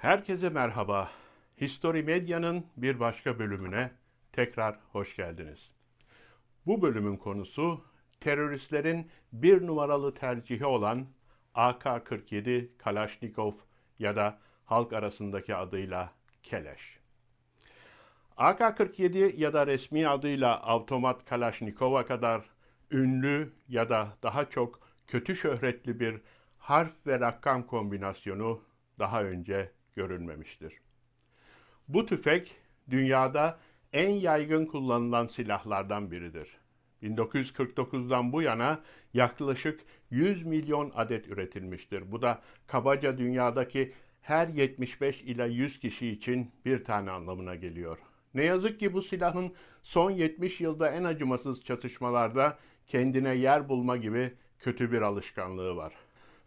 Herkese merhaba. History Medya'nın bir başka bölümüne tekrar hoş geldiniz. Bu bölümün konusu teröristlerin bir numaralı tercihi olan AK-47 Kalashnikov ya da halk arasındaki adıyla Keleş. AK-47 ya da resmi adıyla Avtomat Kalashnikov'a kadar ünlü ya da daha çok kötü şöhretli bir harf ve rakam kombinasyonu daha önce görülmemiştir. Bu tüfek dünyada en yaygın kullanılan silahlardan biridir. 1949'dan bu yana yaklaşık 100 milyon adet üretilmiştir. Bu da kabaca dünyadaki her 75 ila 100 kişi için bir tane anlamına geliyor. Ne yazık ki bu silahın son 70 yılda en acımasız çatışmalarda kendine yer bulma gibi kötü bir alışkanlığı var.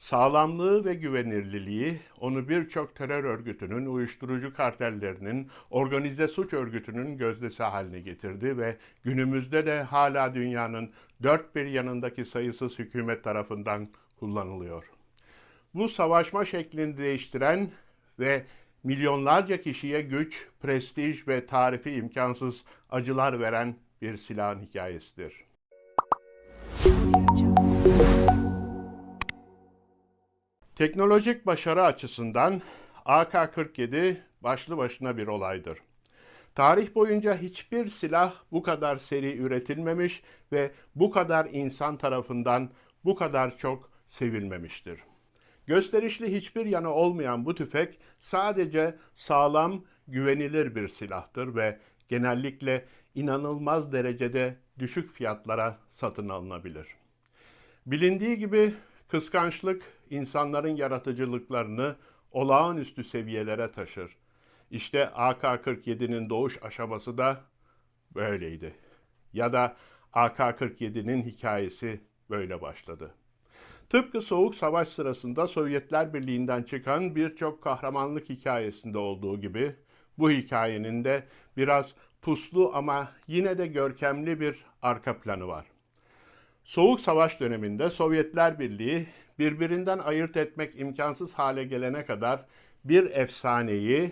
Sağlamlığı ve güvenirliliği onu birçok terör örgütünün, uyuşturucu kartellerinin, organize suç örgütünün gözdesi haline getirdi ve günümüzde de hala dünyanın dört bir yanındaki sayısız hükümet tarafından kullanılıyor. Bu savaşma şeklini değiştiren ve milyonlarca kişiye güç, prestij ve tarifi imkansız acılar veren bir silahın hikayesidir. Teknolojik başarı açısından AK-47 başlı başına bir olaydır. Tarih boyunca hiçbir silah bu kadar seri üretilmemiş ve bu kadar insan tarafından bu kadar çok sevilmemiştir. Gösterişli hiçbir yanı olmayan bu tüfek sadece sağlam, güvenilir bir silahtır ve genellikle inanılmaz derecede düşük fiyatlara satın alınabilir. Bilindiği gibi kıskançlık insanların yaratıcılıklarını olağanüstü seviyelere taşır. İşte AK-47'nin doğuş aşaması da böyleydi. Ya da AK-47'nin hikayesi böyle başladı. Tıpkı Soğuk Savaş sırasında Sovyetler Birliği'nden çıkan birçok kahramanlık hikayesinde olduğu gibi bu hikayenin de biraz puslu ama yine de görkemli bir arka planı var. Soğuk Savaş döneminde Sovyetler Birliği birbirinden ayırt etmek imkansız hale gelene kadar bir efsaneyi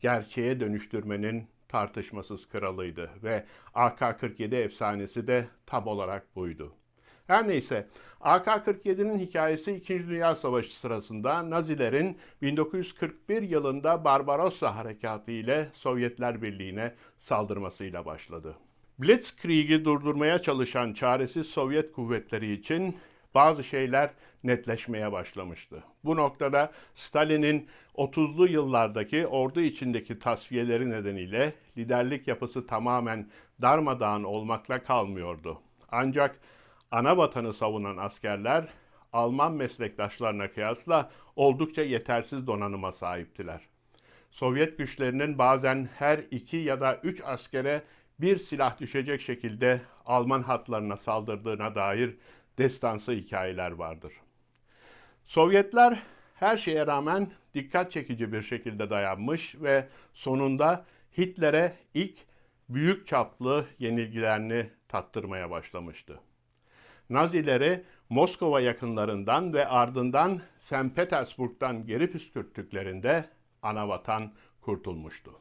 gerçeğe dönüştürmenin tartışmasız kralıydı ve AK-47 efsanesi de tam olarak buydu. Her neyse, AK-47'nin hikayesi 2. Dünya Savaşı sırasında Nazilerin 1941 yılında Barbarossa Harekatı ile Sovyetler Birliği'ne saldırmasıyla başladı. Blitzkrieg'i durdurmaya çalışan çaresiz Sovyet kuvvetleri için bazı şeyler netleşmeye başlamıştı. Bu noktada Stalin'in 30'lu yıllardaki ordu içindeki tasfiyeleri nedeniyle liderlik yapısı tamamen darmadağın olmakla kalmıyordu. Ancak ana vatanı savunan askerler Alman meslektaşlarına kıyasla oldukça yetersiz donanıma sahiptiler. Sovyet güçlerinin bazen her iki ya da üç askere bir silah düşecek şekilde Alman hatlarına saldırdığına dair destansı hikayeler vardır. Sovyetler her şeye rağmen dikkat çekici bir şekilde dayanmış ve sonunda Hitler'e ilk büyük çaplı yenilgilerini tattırmaya başlamıştı. Nazileri Moskova yakınlarından ve ardından St. Petersburg'dan geri püskürttüklerinde anavatan kurtulmuştu.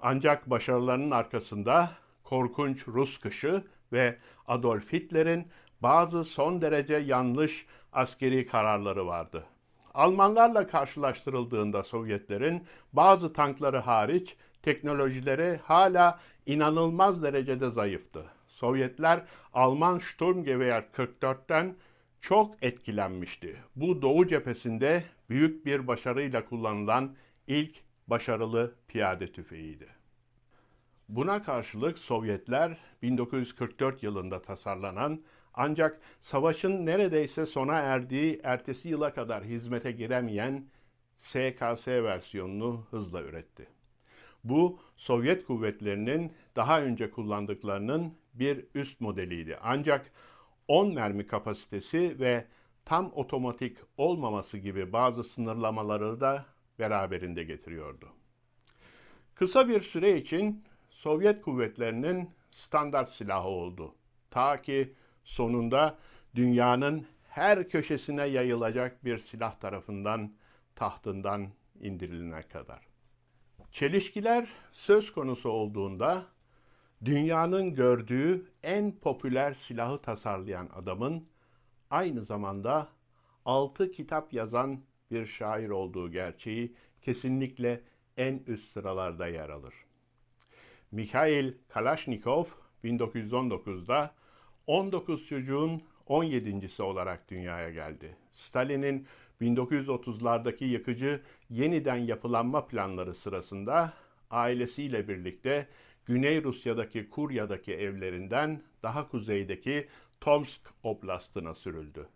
Ancak başarılarının arkasında korkunç Rus kışı ve Adolf Hitler'in bazı son derece yanlış askeri kararları vardı. Almanlarla karşılaştırıldığında Sovyetlerin bazı tankları hariç teknolojileri hala inanılmaz derecede zayıftı. Sovyetler Alman Sturmgewehr 44'ten çok etkilenmişti. Bu Doğu cephesinde büyük bir başarıyla kullanılan ilk başarılı piyade tüfeğiydi. Buna karşılık Sovyetler 1944 yılında tasarlanan ancak savaşın neredeyse sona erdiği ertesi yıla kadar hizmete giremeyen SKS versiyonunu hızla üretti. Bu Sovyet kuvvetlerinin daha önce kullandıklarının bir üst modeliydi. Ancak 10 mermi kapasitesi ve tam otomatik olmaması gibi bazı sınırlamaları da beraberinde getiriyordu. Kısa bir süre için Sovyet kuvvetlerinin standart silahı oldu. Ta ki sonunda dünyanın her köşesine yayılacak bir silah tarafından tahtından indirilene kadar. Çelişkiler söz konusu olduğunda dünyanın gördüğü en popüler silahı tasarlayan adamın aynı zamanda altı kitap yazan bir şair olduğu gerçeği kesinlikle en üst sıralarda yer alır. Mikhail Kalashnikov 1919'da 19 çocuğun 17.si olarak dünyaya geldi. Stalin'in 1930'lardaki yıkıcı yeniden yapılanma planları sırasında ailesiyle birlikte Güney Rusya'daki Kurya'daki evlerinden daha kuzeydeki Tomsk Oblast'ına sürüldü.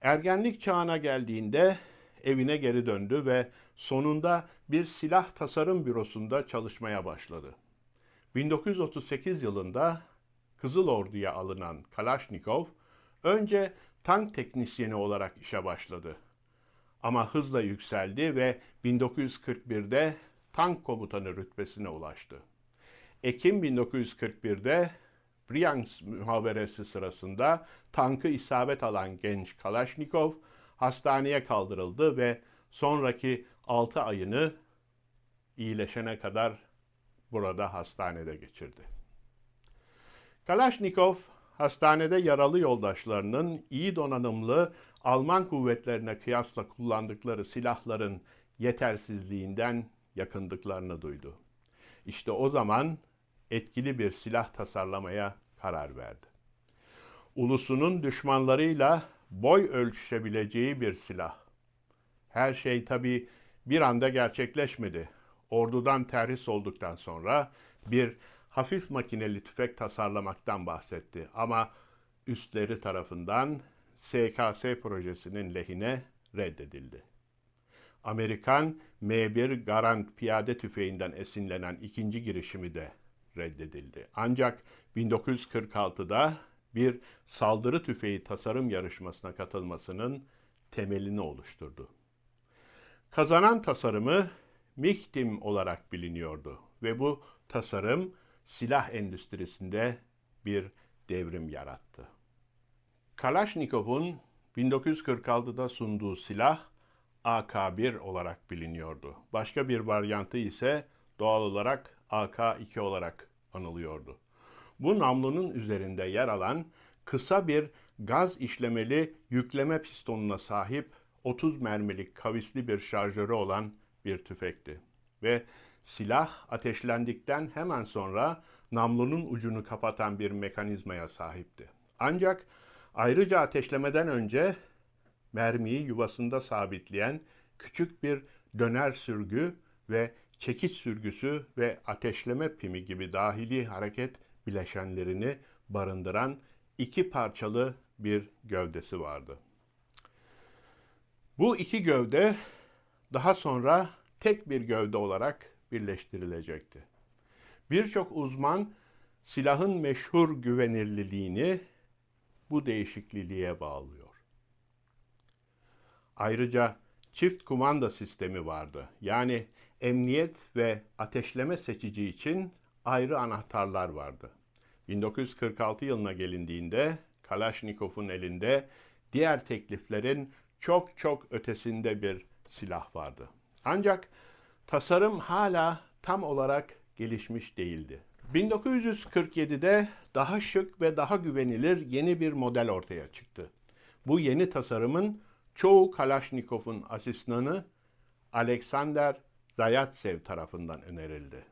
Ergenlik çağına geldiğinde evine geri döndü ve sonunda bir silah tasarım bürosunda çalışmaya başladı. 1938 yılında Kızıl Ordu'ya alınan Kalashnikov önce tank teknisyeni olarak işe başladı. Ama hızla yükseldi ve 1941'de tank komutanı rütbesine ulaştı. Ekim 1941'de Bryansk muhaberesi sırasında tankı isabet alan genç Kalashnikov hastaneye kaldırıldı ve sonraki 6 ayını iyileşene kadar burada hastanede geçirdi. Kalashnikov hastanede yaralı yoldaşlarının iyi donanımlı Alman kuvvetlerine kıyasla kullandıkları silahların yetersizliğinden yakındıklarını duydu. İşte o zaman etkili bir silah tasarlamaya karar verdi. Ulusunun düşmanlarıyla boy ölçüşebileceği bir silah. Her şey tabi bir anda gerçekleşmedi. Ordudan terhis olduktan sonra bir hafif makineli tüfek tasarlamaktan bahsetti ama üstleri tarafından SKS projesinin lehine reddedildi. Amerikan M1 Garand piyade tüfeğinden esinlenen ikinci girişimi de reddedildi. Ancak 1946'da bir saldırı tüfeği tasarım yarışmasına katılmasının temelini oluşturdu. Kazanan tasarımı MIHTIM olarak biliniyordu ve bu tasarım silah endüstrisinde bir devrim yarattı. Kalashnikov'un 1946'da sunduğu silah AK-1 olarak biliniyordu. Başka bir varyantı ise doğal olarak AK-2 olarak anılıyordu. Bu namlunun üzerinde yer alan kısa bir gaz işlemeli yükleme pistonuna sahip 30 mermilik kavisli bir şarjörü olan bir tüfekti. Ve silah ateşlendikten hemen sonra namlunun ucunu kapatan bir mekanizmaya sahipti. Ancak ayrıca ateşlemeden önce mermiyi yuvasında sabitleyen küçük bir döner sürgü ve çekiç sürgüsü ve ateşleme pimi gibi dahili hareket bileşenlerini barındıran iki parçalı bir gövdesi vardı. Bu iki gövde daha sonra tek bir gövde olarak birleştirilecekti. Birçok uzman silahın meşhur güvenirliliğini bu değişikliliğe bağlıyor. Ayrıca çift kumanda sistemi vardı. Yani emniyet ve ateşleme seçici için ayrı anahtarlar vardı. 1946 yılına gelindiğinde Kalashnikov'un elinde diğer tekliflerin çok çok ötesinde bir silah vardı. Ancak tasarım hala tam olarak gelişmiş değildi. 1947'de daha şık ve daha güvenilir yeni bir model ortaya çıktı. Bu yeni tasarımın çoğu Kalashnikov'un asistanı Alexander Zayatsev tarafından önerildi.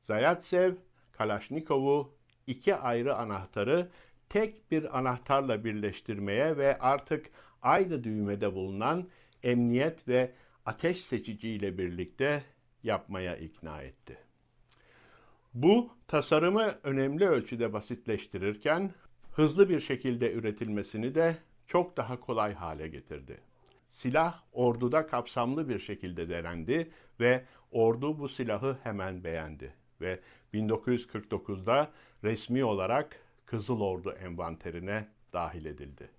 Zayatsev, Kalashnikov'u iki ayrı anahtarı tek bir anahtarla birleştirmeye ve artık aynı düğmede bulunan emniyet ve ateş seçiciyle birlikte yapmaya ikna etti. Bu tasarımı önemli ölçüde basitleştirirken hızlı bir şekilde üretilmesini de çok daha kolay hale getirdi. Silah orduda kapsamlı bir şekilde denendi ve ordu bu silahı hemen beğendi ve 1949'da resmi olarak Kızıl Ordu envanterine dahil edildi.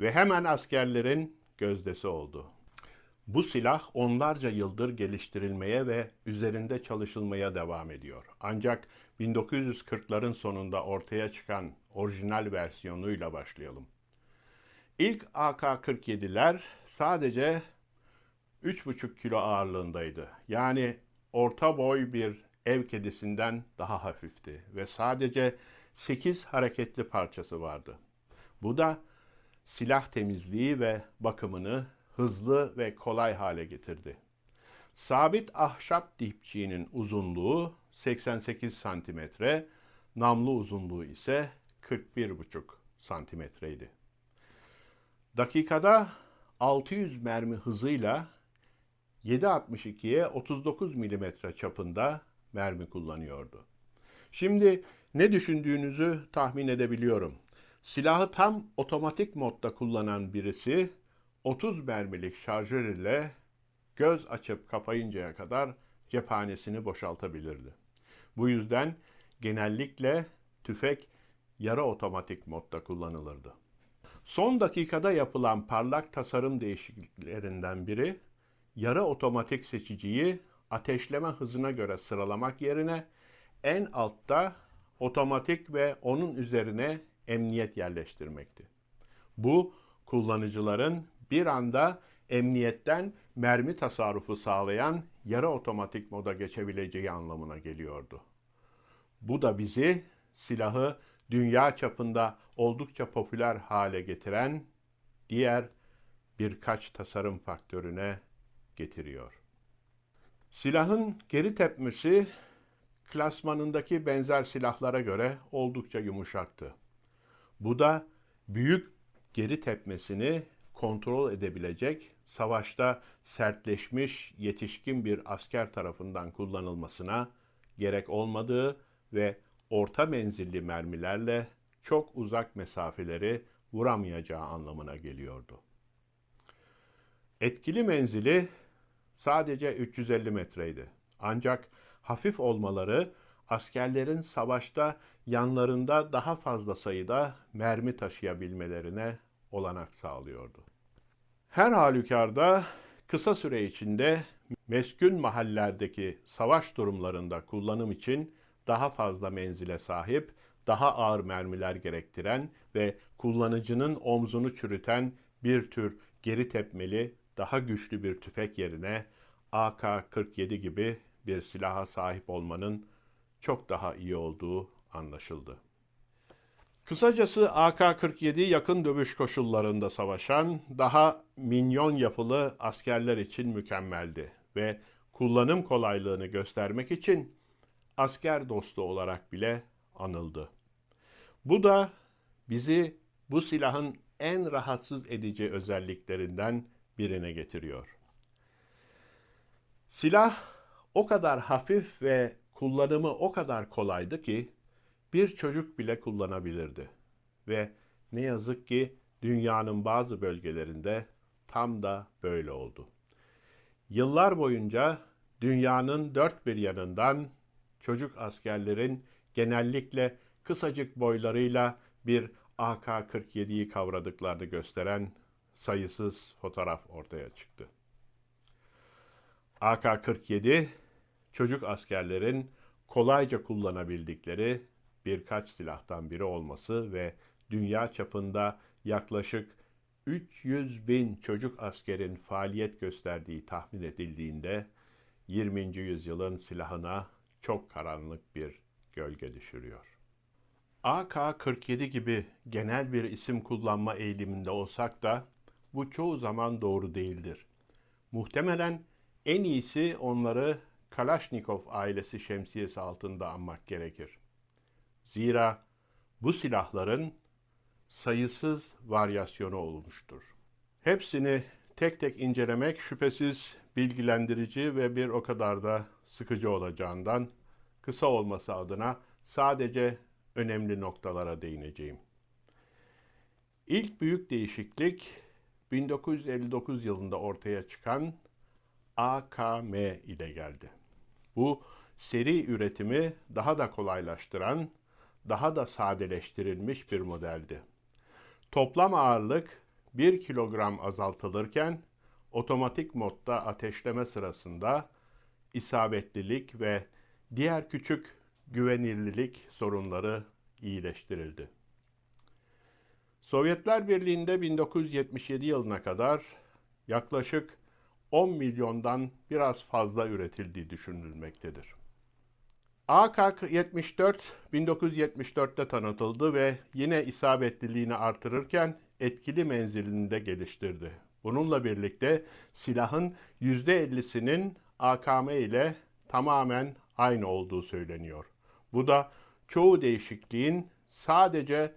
Ve hemen askerlerin gözdesi oldu. Bu silah onlarca yıldır geliştirilmeye ve üzerinde çalışılmaya devam ediyor. Ancak 1940'ların sonunda ortaya çıkan orijinal versiyonuyla başlayalım. İlk AK-47'ler sadece 3,5 kilo ağırlığındaydı. Yani orta boy bir ev kedisinden daha hafifti ve sadece 8 hareketli parçası vardı. Bu da silah temizliği ve bakımını hızlı ve kolay hale getirdi. Sabit ahşap dipçiğinin uzunluğu 88 santimetre, namlu uzunluğu ise 41,5 santimetreydi. Dakikada 600 mermi hızıyla 7.62'ye 39 milimetre çapında mermi kullanıyordu. Şimdi ne düşündüğünüzü tahmin edebiliyorum. Silahı tam otomatik modda kullanan birisi 30 mermilik şarjör ile göz açıp kapayıncaya kadar cephanesini boşaltabilirdi. Bu yüzden genellikle tüfek yarı otomatik modda kullanılırdı. Son dakikada yapılan parlak tasarım değişikliklerinden biri yarı otomatik seçiciyi ateşleme hızına göre sıralamak yerine en altta otomatik ve onun üzerine emniyet yerleştirmekti. Bu kullanıcıların bir anda emniyetten mermi tasarrufu sağlayan yarı otomatik moda geçebileceği anlamına geliyordu. Bu da bizi silahı dünya çapında oldukça popüler hale getiren diğer birkaç tasarım faktörüne getiriyor. Silahın geri tepmesi klasmanındaki benzer silahlara göre oldukça yumuşaktı. Bu da büyük geri tepmesini kontrol edebilecek, savaşta sertleşmiş yetişkin bir asker tarafından kullanılmasına gerek olmadığı ve orta menzilli mermilerle çok uzak mesafeleri vuramayacağı anlamına geliyordu. Etkili menzili sadece 350 metreydi. Ancak hafif olmaları askerlerin savaşta yanlarında daha fazla sayıda mermi taşıyabilmelerine olanak sağlıyordu. Her halükarda kısa süre içinde meskun mahallelerdeki savaş durumlarında kullanım için daha fazla menzile sahip, daha ağır mermiler gerektiren ve kullanıcının omzunu çürüten bir tür geri tepmeli, daha güçlü bir tüfek yerine AK-47 gibi bir silaha sahip olmanın çok daha iyi olduğu anlaşıldı. Kısacası AK-47 yakın dövüş koşullarında savaşan, daha minyon yapılı askerler için mükemmeldi ve kullanım kolaylığını göstermek için asker dostu olarak bile anıldı. Bu da bizi bu silahın en rahatsız edici özelliklerinden birine getiriyor. Silah o kadar hafif ve kullanımı o kadar kolaydı ki bir çocuk bile kullanabilirdi. Ve ne yazık ki dünyanın bazı bölgelerinde tam da böyle oldu. Yıllar boyunca dünyanın dört bir yanından çocuk askerlerin genellikle kısacık boylarıyla bir AK-47'yi kavradıklarını gösteren sayısız fotoğraf ortaya çıktı. AK-47 çocuk askerlerin kolayca kullanabildikleri birkaç silahtan biri olması ve dünya çapında yaklaşık 300 bin çocuk askerin faaliyet gösterdiği tahmin edildiğinde 20. yüzyılın silahına çok karanlık bir gölge düşürüyor. AK-47 gibi genel bir isim kullanma eğiliminde olsak da bu çoğu zaman doğru değildir. Muhtemelen en iyisi onları Kalashnikov ailesi şemsiyesi altında anmak gerekir. Zira bu silahların sayısız varyasyonu olmuştur. Hepsini tek tek incelemek şüphesiz bilgilendirici ve bir o kadar da sıkıcı olacağından kısa olması adına sadece önemli noktalara değineceğim. İlk büyük değişiklik 1959 yılında ortaya çıkan AKM ile geldi. Bu seri üretimi daha da kolaylaştıran, daha da sadeleştirilmiş bir modeldi. Toplam ağırlık 1 kilogram azaltılırken otomatik modda ateşleme sırasında isabetlilik ve diğer küçük güvenirlilik sorunları iyileştirildi. Sovyetler Birliği'nde 1977 yılına kadar yaklaşık 10 milyondan biraz fazla üretildiği düşünülmektedir. AK-74 1974'te tanıtıldı ve yine isabetliliğini artırırken etkili menzilini de geliştirdi. Bununla birlikte silahın %50'sinin AKM ile tamamen aynı olduğu söyleniyor. Bu da çoğu değişikliğin sadece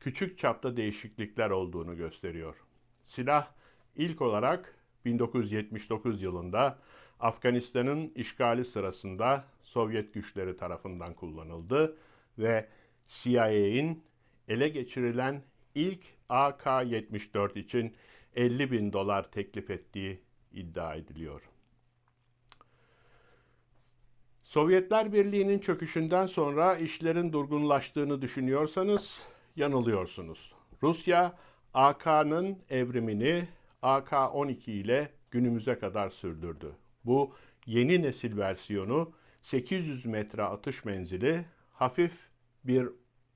küçük çapta değişiklikler olduğunu gösteriyor. Silah ilk olarak 1979 yılında Afganistan'ın işgali sırasında Sovyet güçleri tarafından kullanıldı ve CIA'in ele geçirilen ilk AK-74 için 50 bin dolar teklif ettiği iddia ediliyor. Sovyetler Birliği'nin çöküşünden sonra işlerin durgunlaştığını düşünüyorsanız yanılıyorsunuz. Rusya AK'nın evrimini AK-12 ile günümüze kadar sürdürdü. Bu yeni nesil versiyonu 800 metre atış menzili, hafif bir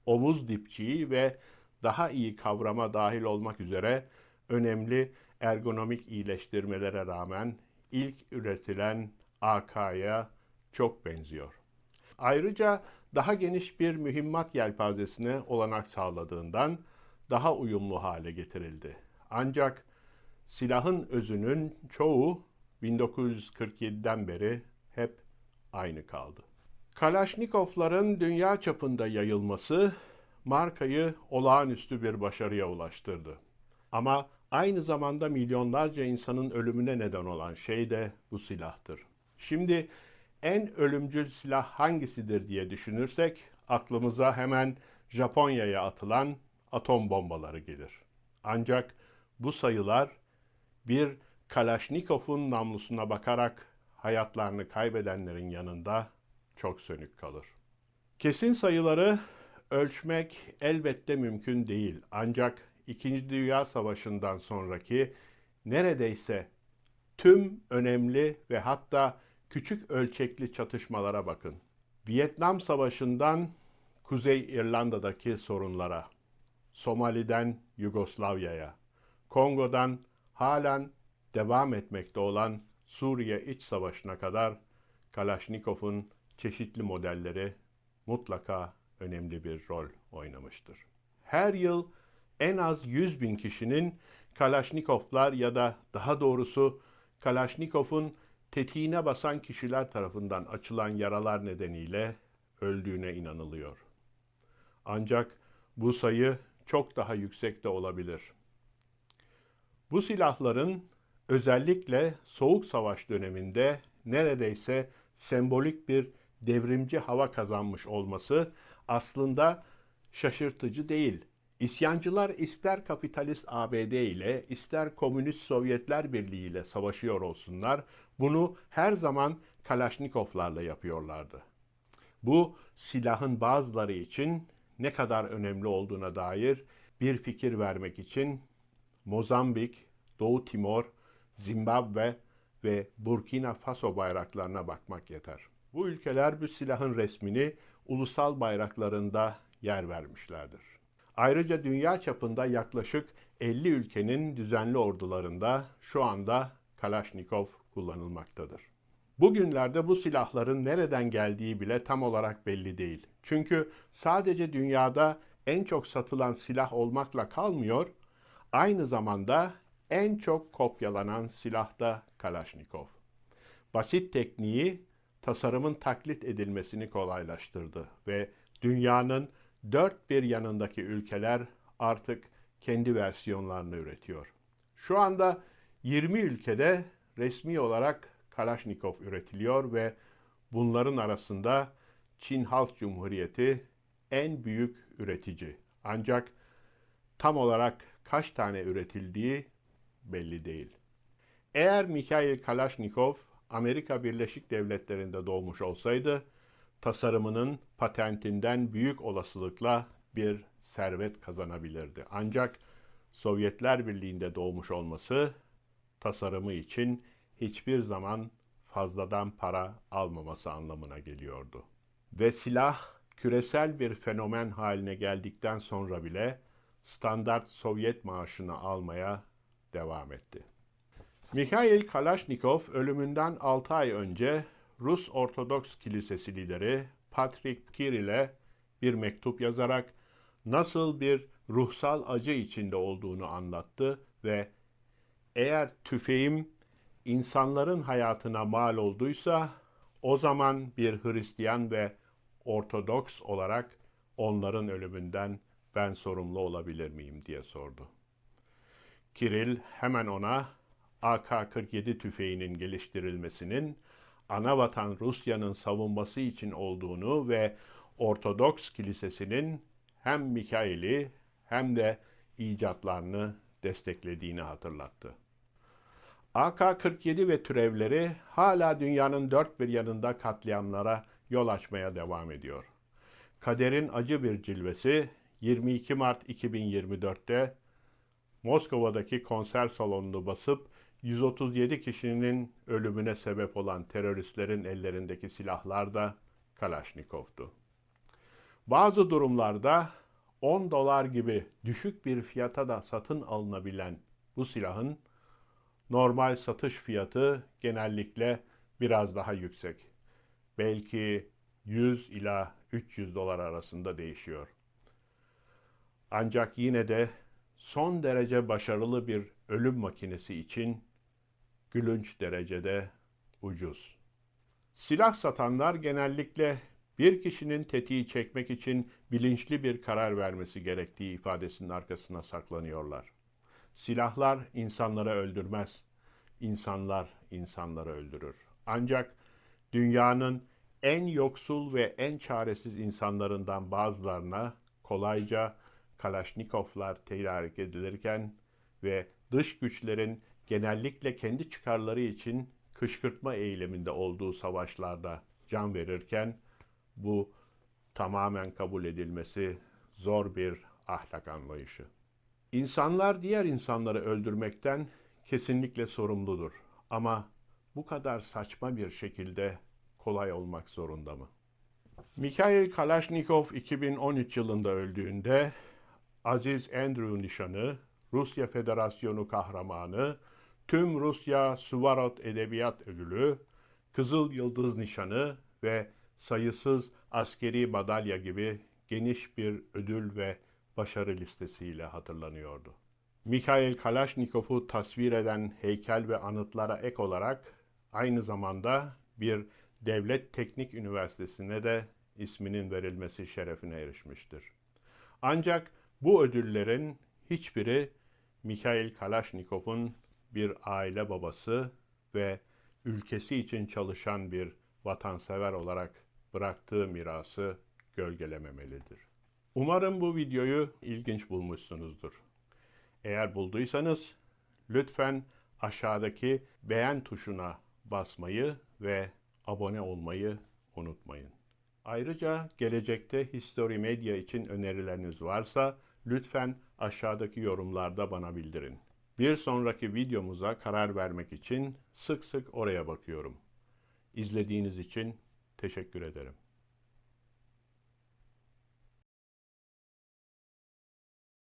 omuz dipçiği ve daha iyi kavrama dahil olmak üzere önemli ergonomik iyileştirmelere rağmen ilk üretilen AK'ya çok benziyor. Ayrıca daha geniş bir mühimmat yelpazesine olanak sağladığından daha uyumlu hale getirildi. Ancak silahın özünün çoğu 1947'den beri hep aynı kaldı. Kalaşnikovların dünya çapında yayılması markayı olağanüstü bir başarıya ulaştırdı. Ama aynı zamanda milyonlarca insanın ölümüne neden olan şey de bu silahtır. Şimdi en ölümcül silah hangisidir diye düşünürsek aklımıza hemen Japonya'ya atılan atom bombaları gelir. Ancak bu sayılar bir Kalaşnikov'un namlusuna bakarak hayatlarını kaybedenlerin yanında çok sönük kalır. Kesin sayıları ölçmek elbette mümkün değil. Ancak İkinci Dünya Savaşı'ndan sonraki neredeyse tüm önemli ve hatta küçük ölçekli çatışmalara bakın. Vietnam Savaşı'ndan Kuzey İrlanda'daki sorunlara, Somali'den Yugoslavya'ya, Kongo'dan halen devam etmekte olan Suriye İç Savaşı'na kadar Kalaşnikov'un çeşitli modelleri mutlaka önemli bir rol oynamıştır. Her yıl en az 100 bin kişinin Kalaşnikovlar ya da daha doğrusu Kalaşnikov'un tetiğine basan kişiler tarafından açılan yaralar nedeniyle öldüğüne inanılıyor. Ancak bu sayı çok daha yüksek de olabilir. Bu silahların özellikle Soğuk Savaş döneminde neredeyse sembolik bir devrimci hava kazanmış olması aslında şaşırtıcı değil. İsyancılar ister kapitalist ABD ile ister komünist Sovyetler Birliği ile savaşıyor olsunlar, bunu her zaman Kalaşnikovlarla yapıyorlardı. Bu silahın bazıları için ne kadar önemli olduğuna dair bir fikir vermek için Mozambik, Doğu Timor, Zimbabwe ve Burkina Faso bayraklarına bakmak yeter. Bu ülkeler bu silahın resmini ulusal bayraklarında yer vermişlerdir. Ayrıca dünya çapında yaklaşık 50 ülkenin düzenli ordularında şu anda Kalashnikov kullanılmaktadır. Bugünlerde bu silahların nereden geldiği bile tam olarak belli değil. Çünkü sadece dünyada en çok satılan silah olmakla kalmıyor, aynı zamanda en çok kopyalanan silah da Kalashnikov. Basit tekniği tasarımın taklit edilmesini kolaylaştırdı ve dünyanın dört bir yanındaki ülkeler artık kendi versiyonlarını üretiyor. Şu anda 20 ülkede resmi olarak Kalashnikov üretiliyor ve bunların arasında Çin Halk Cumhuriyeti en büyük üretici. Ancak tam olarak kaç tane üretildiği belli değil. Eğer Mikhail Kalashnikov Amerika Birleşik Devletleri'nde doğmuş olsaydı, tasarımının patentinden büyük olasılıkla bir servet kazanabilirdi. Ancak Sovyetler Birliği'nde doğmuş olması tasarımı için hiçbir zaman fazladan para almaması anlamına geliyordu. Ve silah küresel bir fenomen haline geldikten sonra bile standart Sovyet maaşını almaya devam etti. Mikhail Kalashnikov ölümünden 6 ay önce Rus Ortodoks Kilisesi lideri Patrick Kirill'e bir mektup yazarak nasıl bir ruhsal acı içinde olduğunu anlattı ve eğer tüfeğim insanların hayatına mal olduysa o zaman bir Hristiyan ve Ortodoks olarak onların ölümünden ben sorumlu olabilir miyim diye sordu. Kiril hemen ona AK-47 tüfeğinin geliştirilmesinin ana vatan Rusya'nın savunması için olduğunu ve Ortodoks Kilisesi'nin hem Mikail'i hem de icatlarını desteklediğini hatırlattı. AK-47 ve türevleri hala dünyanın dört bir yanında katliamlara yol açmaya devam ediyor. Kaderin acı bir cilvesi 22 Mart 2024'te Moskova'daki konser salonunu basıp 137 kişinin ölümüne sebep olan teröristlerin ellerindeki silahlar da Kalaşnikov'tu. Bazı durumlarda 10 dolar gibi düşük bir fiyata da satın alınabilen bu silahın normal satış fiyatı genellikle biraz daha yüksek. Belki 100 ila 300 dolar arasında değişiyor. Ancak yine de son derece başarılı bir ölüm makinesi için gülünç derecede ucuz. Silah satanlar genellikle bir kişinin tetiği çekmek için bilinçli bir karar vermesi gerektiği ifadesinin arkasına saklanıyorlar. Silahlar insanları öldürmez. İnsanlar insanları öldürür. Ancak dünyanın en yoksul ve en çaresiz insanlarından bazılarına kolayca Kalaşnikovlar tedarik edilirken ve dış güçlerin genellikle kendi çıkarları için kışkırtma eyleminde olduğu savaşlarda can verirken bu tamamen kabul edilmesi zor bir ahlak anlayışı. İnsanlar diğer insanları öldürmekten kesinlikle sorumludur. Ama bu kadar saçma bir şekilde kolay olmak zorunda mı? Mikhail Kalashnikov 2013 yılında öldüğünde Aziz Andrew nişanı, Rusya Federasyonu kahramanı, tüm Rusya Suvarot Edebiyat Ödülü, Kızıl Yıldız nişanı ve sayısız askeri madalya gibi geniş bir ödül ve başarı listesiyle hatırlanıyordu. Mikhail Kalashnikov'u tasvir eden heykel ve anıtlara ek olarak aynı zamanda bir devlet teknik üniversitesine de isminin verilmesi şerefine erişmiştir. Ancak bu ödüllerin hiçbiri Mikhail Kalashnikov'un bir aile babası ve ülkesi için çalışan bir vatansever olarak bıraktığı mirası gölgelememelidir. Umarım bu videoyu ilginç bulmuşsunuzdur. Eğer bulduysanız lütfen aşağıdaki beğen tuşuna basmayı ve abone olmayı unutmayın. Ayrıca gelecekte History Media için önerileriniz varsa lütfen aşağıdaki yorumlarda bana bildirin. Bir sonraki videomuza karar vermek için sık sık oraya bakıyorum. İzlediğiniz için teşekkür ederim.